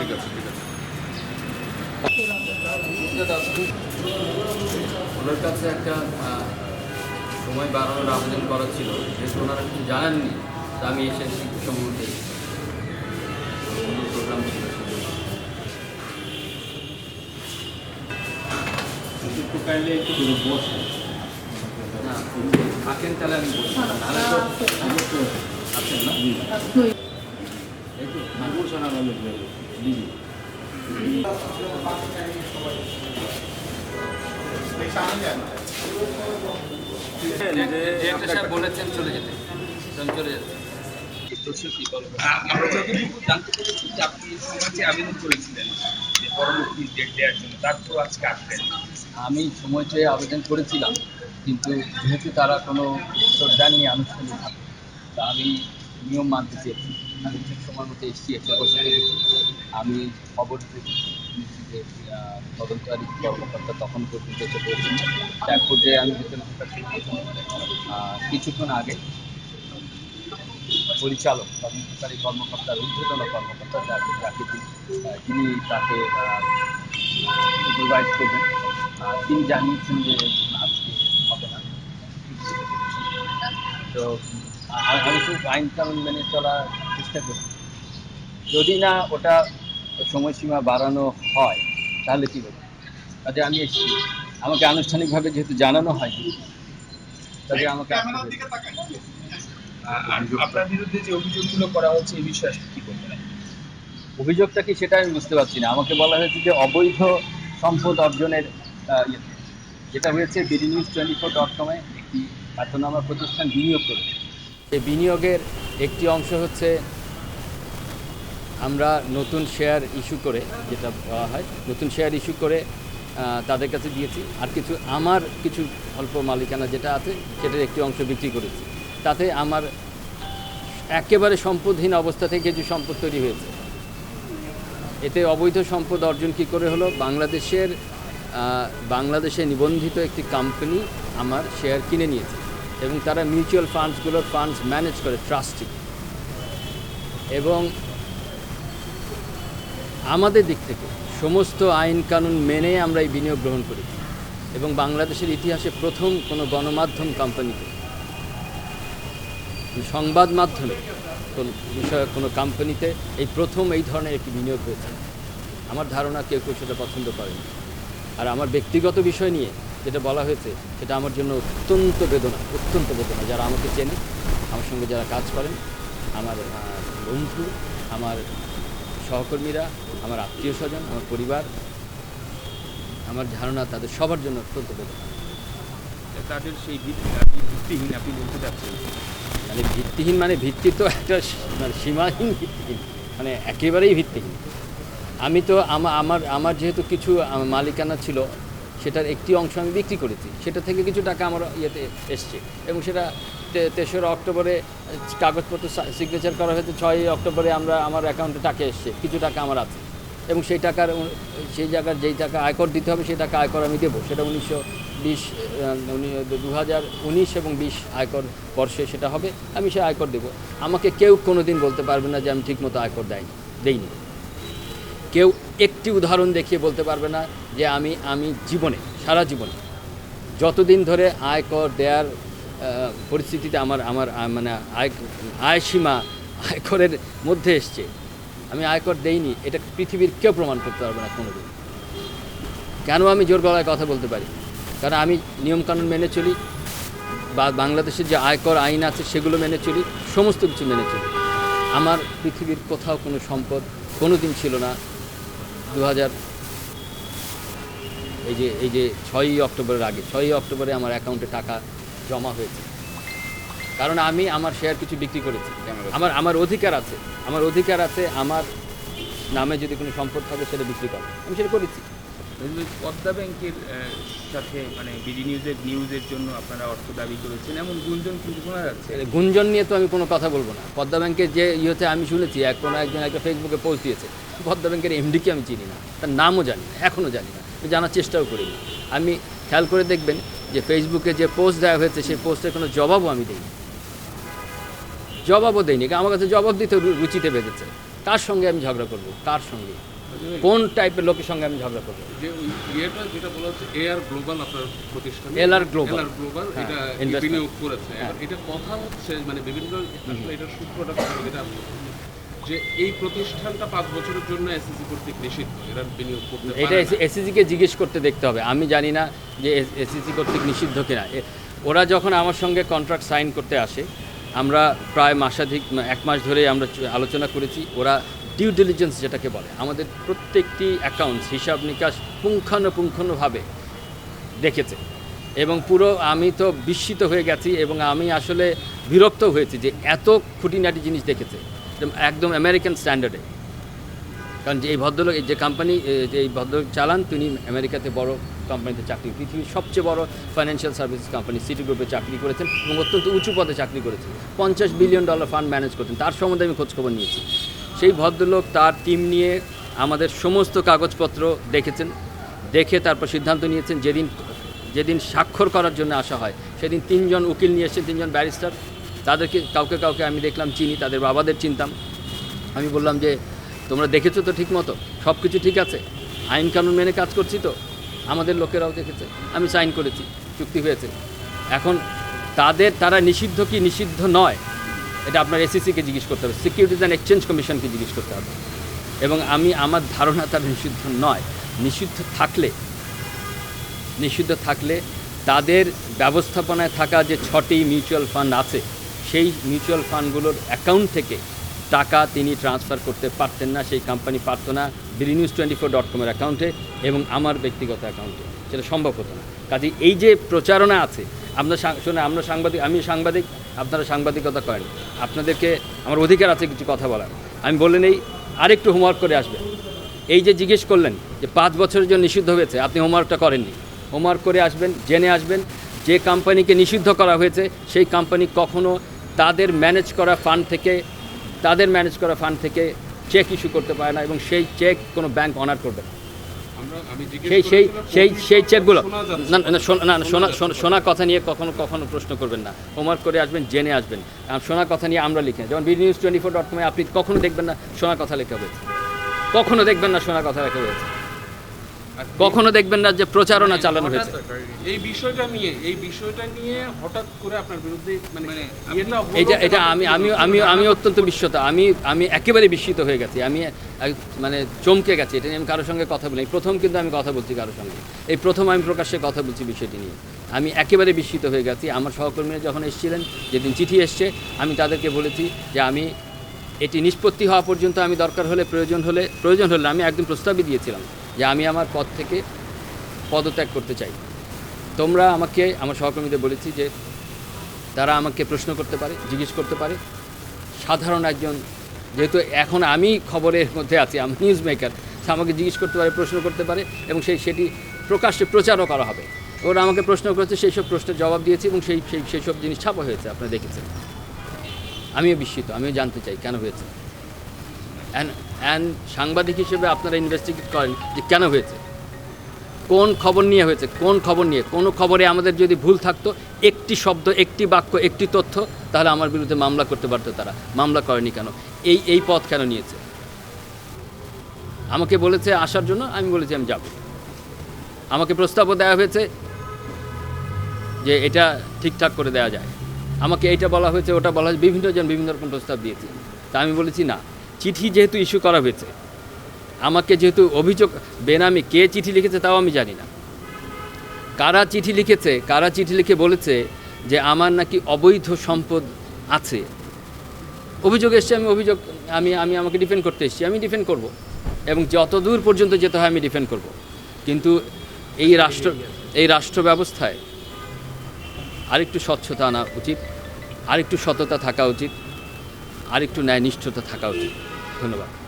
ঠিক আছে ঠিক আছে ওনার কাছে একটা সময় বাড়ানোর আবেদন করা ছিল যেহেতু ওনারা কিছু জানাননি তা আমি এসে সম্বন্ধে প্রোগ্রাম ছিল একটু কাইন্ডলি একটু বসে না থাকেন তাহলে আমি তো আছেন না বলেছেন আজকে আমি সময় চেয়ে আবেদন করেছিলাম, কিন্তু যেহেতু তারা কোনো উত্তর দেননি আনুষ্ঠানিকভাবে, তা আমি নিয়ম মানতে চেয়েছি। আমি ঠিক সময় মতো এসেছি এসে বসে দেখেছি আমি খবর যে তদন্তকারী কর্মকর্তা তখন পর্যন্ত এসে পৌঁছেছেন। এক পর্যায়ে আমি ভিতরে। কিছুক্ষণ আগে পরিচালক তদন্তকারী কর্মকর্তার ঊর্ধ্বতন কর্মকর্তা যাকে যাকে তিনি, তাকে সুপারভাইজ করবেন তিনি জানিয়েছেন যে আজকে হবে না। তো আইন কানুন মেনে চলার চেষ্টা করি যদি না ওটা সময়সীমা বাড়ানো হয় তাহলে কী হবে? কাজে আমি এসেছি। আমাকে আনুষ্ঠানিকভাবে যেহেতু জানানো হয়নি তবে আমাকে আসতে হবে। আহ, আর আপনার বিরুদ্ধে যে অভিযোগগুলো করা হচ্ছে এই বিষয়ে আসলে কি অভিযোগটা কি সেটা আমি বুঝতে পারছি না। আমাকে বলা হয়েছে যে অবৈধ সম্পদ অর্জনের আহ, যেটা হয়েছে BD news twenty four dot কমে একটি খ্যাতনামা প্রতিষ্ঠান বিনিয়োগ করেছে। এই বিনিয়োগের একটি অংশ হচ্ছে আমরা নতুন শেয়ার ইস্যু করে যেটা হয়, নতুন শেয়ার ইস্যু করে তাদের কাছে দিয়েছি। আর কিছু, আমার কিছু অল্প মালিকানা যেটা আছে, সেটার একটি অংশ বিক্রি করেছি। তাতে আমার একেবারে সম্পদহীন অবস্থা থেকে কিছু সম্পদ তৈরি হয়েছে। এতে অবৈধ সম্পদ অর্জন কী করে হলো? বাংলাদেশের বাংলাদেশে নিবন্ধিত একটি কোম্পানি আমার শেয়ার কিনে নিয়েছে। এবং তারা মিউচুয়াল ফান্ডসগুলোর ফান্ডস ম্যানেজ করে, ট্রাস্টি এবং আমাদের দিক থেকে সমস্ত আইন কানুন মেনে আমরা এই বিনিয়োগ গ্রহণ করি এবং বাংলাদেশের ইতিহাসে প্রথম কোনো গণমাধ্যম কোম্পানিতে সংবাদ মাধ্যমে কোন বিষয়ে কোনো কোম্পানিতে এই প্রথম এই ধরনের একটি বিনিয়োগ হয়েছে। আমার ধারণা কেউ কেউ সেটা পছন্দ করেনি। আর আমার ব্যক্তিগত বিষয় নিয়ে যেটা বলা হয়েছে সেটা আমার জন্য অত্যন্ত বেদনা অত্যন্ত বেদনা। যারা আমাকে চেনে আমার সঙ্গে যারা কাজ করেন আমার বন্ধু আমার সহকর্মীরা আমার আত্মীয় স্বজন আমার পরিবার আমার ধারণা তাদের সবার জন্য অত্যন্ত বেদনা। তাদের সেই ভিত্তি ভিত্তিহীন আপনি বলতে চাচ্ছেন? মানে ভিত্তিহীন মানে ভিত্তি তো একটা মানে সীমাহীন ভিত্তিহীন মানে একেবারেই ভিত্তিহীন। আমি তো আমার আমার যেহেতু কিছু মালিকানা ছিল সেটার একটি অংশ আমি বিক্রি করেছি। সেটা থেকে কিছু টাকা আমার ইয়েতে এসছে এবং সেটা তেসরা অক্টোবরে কাগজপত্র সিগনেচার করা হয়েছে ছয়ই অক্টোবরে আমরা আমার অ্যাকাউন্টে টাকা এসছে, কিছু টাকা আমার আছে। এবং সেই টাকার সেই জায়গার যেই টাকা আয়কর দিতে হবে, সেই টাকা আয়কর আমি দেবো। সেটা উনিশশো বিশ দু হাজার উনিশ এবং বিশ আয়কর বর্ষে সেটা হবে, আমি সে আয়কর দেবো। আমাকে কেউ কোনো দিন বলতে পারবে না যে আমি ঠিকমতো আয়কর দেয়নি, দেইনি। কেউ একটি উদাহরণ দেখিয়ে বলতে পারবে না যে আমি আমি জীবনে সারা জীবনে যতদিন ধরে আয়কর দেওয়ার আহ, পরিস্থিতিতে আমার আমার মানে আয় আয় সীমা আয়করের মধ্যে এসছে আমি আয়কর দেইনি এটা পৃথিবীর কেউ প্রমাণ করতে পারবে না কোনোদিন। কেন আমি জোর গলায় কথা বলতে পারি? কারণ আমি নিয়মকানুন মেনে চলি বা বাংলাদেশের যে আয়কর আইন আছে সেগুলো মেনে চলি সমস্ত কিছু মেনে চলি। আমার পৃথিবীর কোথাও কোনো সম্পদ কোনো দিন ছিল না। দু হাজার এই যে এই যে ছয়ই অক্টোবরের আগে ছয়ই অক্টোবরে আমার অ্যাকাউন্টে টাকা জমা হয়েছে। কারণ আমি আমার শেয়ার কিছু বিক্রি করেছি। আমার আমার অধিকার আছে। আমার অধিকার আছে আমার নামে যদি কোনো সম্পদ থাকে সেটা বিক্রি করে। আমি সেটা করেছি। পদ্মা ব্যাংকের সাথে মানে বিডি নিউজের নিউজের জন্য আপনারা অর্থ দাবি করেছেন। এমন গুঞ্জন কিন্তু শোনা যাচ্ছে। গুঞ্জন নিয়ে তো আমি কোনো কথা বলব না। পদ্মা ব্যাংকের যে ইয়েতে আমি শুনেছি, এক কোনো একজন একটা ফেসবুকে পোস্ট দিয়েছে, পদ্মা ব্যাংকের এমডিকে আমি চিনি না, তার নামও জানি না এখনও জানি না জানার চেষ্টাও করিনি আমি খেয়াল করে দেখবেন যে ফেসবুকে যে পোস্ট দেওয়া হয়েছে, সেই পোস্টের কোনো জবাবও আমি দিইনি। জবাবও দেয়নি আমার কাছে জবাব দিতে রুচিতে বেঁধেছে। কার সঙ্গে আমি ঝগড়া করব কার সঙ্গে। কোন টাইপের লোকের সঙ্গে আমি ঝগড়া করব? যে ওই ইয়েটা যেটা বলা হচ্ছে এআর গ্লোবাল আপনার প্রতিষ্ঠান। গ্লোবাল হ্যাঁ, এটা বিনিয়োগ করেছে। হ্যাঁ। এটা কথা হচ্ছে মানে বিভিন্ন আসলে এটার সূত্রটা এটা যে এই প্রতিষ্ঠানটা পাঁচ বছরের জন্য এসএসসি কর্তৃক নিষিদ্ধ এরা বিনিয়োগ করতে এটা পারে না। জিজ্ঞেস করতে দেখতে হবে। আমি জানি না যে এসিসি কর্তৃক নিষিদ্ধ কিনা। ওরা যখন আমার সঙ্গে কন্ট্রাক্ট সাইন করতে আসে আমরা প্রায় মাসাধিক এক মাস ধরে আমরা আলোচনা করেছি। ওরা ডিউ ডিলিজেন্স যেটাকে বলে, আমাদের প্রত্যেকটি অ্যাকাউন্টস হিসাব নিকাশ পুঙ্খানুপুঙ্খানুভাবে দেখেছে। এবং পুরো আমি তো বিস্মিত হয়ে গেছি এবং আমি আসলে বিরক্ত হয়েছি যে এত খুঁটিনাটি জিনিস দেখেছে। একদম- আমেরিকান স্ট্যান্ডার্ডে কারণ যে এই ভদ্রলোক, এই যে কোম্পানি যে এই ভদ্রলোক চালান, তিনি আমেরিকাতে বড় কোম্পানিতে চাকরি, পৃথিবীর সবচেয়ে বড় ফাইন্যান্সিয়াল সার্ভিস কোম্পানি সিটি গ্রুপে চাকরি করেছেন এবং অত্যন্ত উঁচু পদে চাকরি করেছেন। পঞ্চাশ বিলিয়ন ডলার ফান্ড ম্যানেজ করতেন তার সম্বন্ধে আমি খোঁজখবর নিয়েছি। সেই ভদ্রলোক তার টিম নিয়ে আমাদের সমস্ত কাগজপত্র দেখেছেন। দেখে তারপর সিদ্ধান্ত নিয়েছেন যেদিন যেদিন স্বাক্ষর করার জন্য আসা হয়, সেদিন তিনজন উকিল নিয়ে এসেছেন, তিনজন ব্যারিস্টার। তাদেরকে, কাউকে কাউকে আমি দেখলাম, চিনি, তাদের বাবাদের চিনতাম। আমি বললাম যে, তোমরা দেখেছ তো ঠিক মতো? সব কিছু ঠিক আছে? আইন কানুন মেনে কাজ করছি তো? আমাদের লোকেরাও দেখেছে। আমি সাইন করেছি, চুক্তি হয়েছে। এখন তাদের, তারা নিষিদ্ধ কি নিষিদ্ধ নয় এটা আপনার এসিসিকে জিজ্ঞেস করতে হবে সিকিউরিটিজ অ্যান্ড এক্সচেঞ্জ কমিশনকে জিজ্ঞেস করতে হবে। এবং আমি আমার ধারণা তার নিষিদ্ধ নয়, নিষিদ্ধ থাকলে নিষিদ্ধ থাকলে তাদের ব্যবস্থাপনায় থাকা যে ছটি মিউচুয়াল ফান্ড আছে, সেই মিউচুয়াল ফান্ডগুলোর অ্যাকাউন্ট থেকে টাকা তিনি ট্রান্সফার করতে পারতেন না, সেই কোম্পানি পারত না BD news twenty four dot কমের অ্যাকাউন্টে এবং আমার ব্যক্তিগত অ্যাকাউন্টে সেটা সম্ভব হতো না। কাজে এই যে প্রচারণা আছে সাং- শুনে, আমরা সাংবাদিক, আমি সাংবাদিক আপনারা সাংবাদিকতা করেন। আপনাদেরকে আমার অধিকার আছে কিছু কথা বলার। আমি বলে নেই, আরেকটু হোমওয়ার্ক করে আসবেন এই যে জিজ্ঞেস করলেন যে পাঁচ বছরের জন্য নিষিদ্ধ হয়েছে, আপনি হোমওয়ার্কটা করেননি। হোমওয়ার্ক করে আসবেন, জেনে আসবেন যে কোম্পানিকে নিষিদ্ধ করা হয়েছে, সেই কোম্পানি কখনো তাদের ম্যানেজ করা ফান্ড থেকে, তাদের ম্যানেজ করা ফান্ড থেকে চেক ইস্যু করতে পারে না এবং সেই চেক কোনো ব্যাংক অনার করবে না। সেই সেই সেই সেই চেকগুলো না না শোনা না না, শোনা শোনা- শোনা কথা নিয়ে কখনো কখনো প্রশ্ন করবেন না। হোমওয়ার্ক করে আসবেন জেনে আসবেন। সোনা শোনা কথা নিয়ে আমরা লিখি। যেমন BD news twenty four dot কমে আপনি কখনো দেখবেন না শোনা কথা লেখা হয়েছে। কখনো দেখবেন না শোনা কথা লেখা হয়েছে। কখনো দেখবেন না যে প্রচারণা চালানো হয়েছে। এই বিষয়টা নিয়ে এই বিষয়টা নিয়ে হঠাৎ করে আপনার বিরুদ্ধে মানে হলো এটা এটা আমি আমি আমি আমি অত্যন্ত বিস্মিত। আমি আমি একেবারে বিস্মিত হয়ে গেছি। আমি মানে চমকে গেছি। এটা নিয়ে আমি কারোর সঙ্গে কথা বলি প্রথম কিন্তু আমি কথা বলছি কারোর সঙ্গে। এই প্রথম আমি প্রকাশ্যে কথা বলছি বিষয়টি নিয়ে। আমি একেবারে বিস্মিত হয়ে গেছি। আমার সহকর্মীরা যখন এসেছিলেন যেদিন চিঠি এসছে আমি তাদেরকে বলেছি যে আমি এটি নিষ্পত্তি হওয়া পর্যন্ত আমি দরকার হলে প্রয়োজন হলে প্রয়োজন হলে আমি একদম প্রস্তাবই দিয়েছিলাম। যে আমি আমার পদ থেকে পদত্যাগ করতে চাই। তোমরা আমাকে, আমার সহকর্মীদের বলেছি যে তারা আমাকে প্রশ্ন করতে পারে, জিজ্ঞেস করতে পারে। সাধারণ একজন, যেহেতু এখন আমি খবরের মধ্যে আছি, আমি নিউজ মেকার আমাকে জিজ্ঞেস করতে পারে, প্রশ্ন করতে পারে এবং সেই, সেটি প্রকাশ্যে প্রচারও করা হবে। ওরা আমাকে প্রশ্ন করেছে, সেই সব প্রশ্নের জবাব দিয়েছি এবং সেই সেই সেই সব জিনিস ছাপা হয়েছে, আপনারা দেখেছেন। আমিও বিস্মিত, আমিও জানতে চাই কেন হয়েছে। অ্যান্ড অ্যান্ড সাংবাদিক হিসেবে আপনারা ইনভেস্টিগেট করেন যে কেন হয়েছে? কোন খবর নিয়ে হয়েছে? কোন খবর নিয়ে? কোনো খবরে আমাদের যদি ভুল থাকতো, একটি শব্দ, একটি বাক্য, একটি তথ্য, তাহলে আমার বিরুদ্ধে মামলা করতে পারতো তারা। মামলা করেনি কেন? এই এই পথ কেন নিয়েছে? আমাকে বলেছে আসার জন্য, আমি বলেছি আমি যাব। আমাকে প্রস্তাবও দেওয়া হয়েছে যে এটা ঠিকঠাক করে দেওয়া যায়। আমাকে এটা বলা হয়েছে, ওটা বলা হয়েছে, বিভিন্ন জন, বিভিন্ন রকম প্রস্তাব দিয়েছে। তা আমি বলেছি না। চিঠি যেহেতু ইস্যু করা হয়েছে, আমাকে যেহেতু অভিযোগ, বেনামি, কে চিঠি লিখেছে তাও আমি জানি না। কারা চিঠি লিখেছে, কারা চিঠি লিখে বলেছে যে আমার নাকি অবৈধ সম্পদ আছে। অভিযোগ এসছে, আমি অভিযোগ, আমি আমি আমাকে ডিফেন্ড করতে এসেছি, আমি ডিফেন্ড করব। এবং যত দূর পর্যন্ত যেতে হয় আমি ডিফেন্ড করব। কিন্তু এই রাষ্ট্র এই রাষ্ট্র ব্যবস্থায় আরেকটু স্বচ্ছতা আনা উচিত, আরেকটু সততা থাকা উচিত, আরেকটু ন্যায়নিষ্ঠতা থাকা উচিত। 分了吧？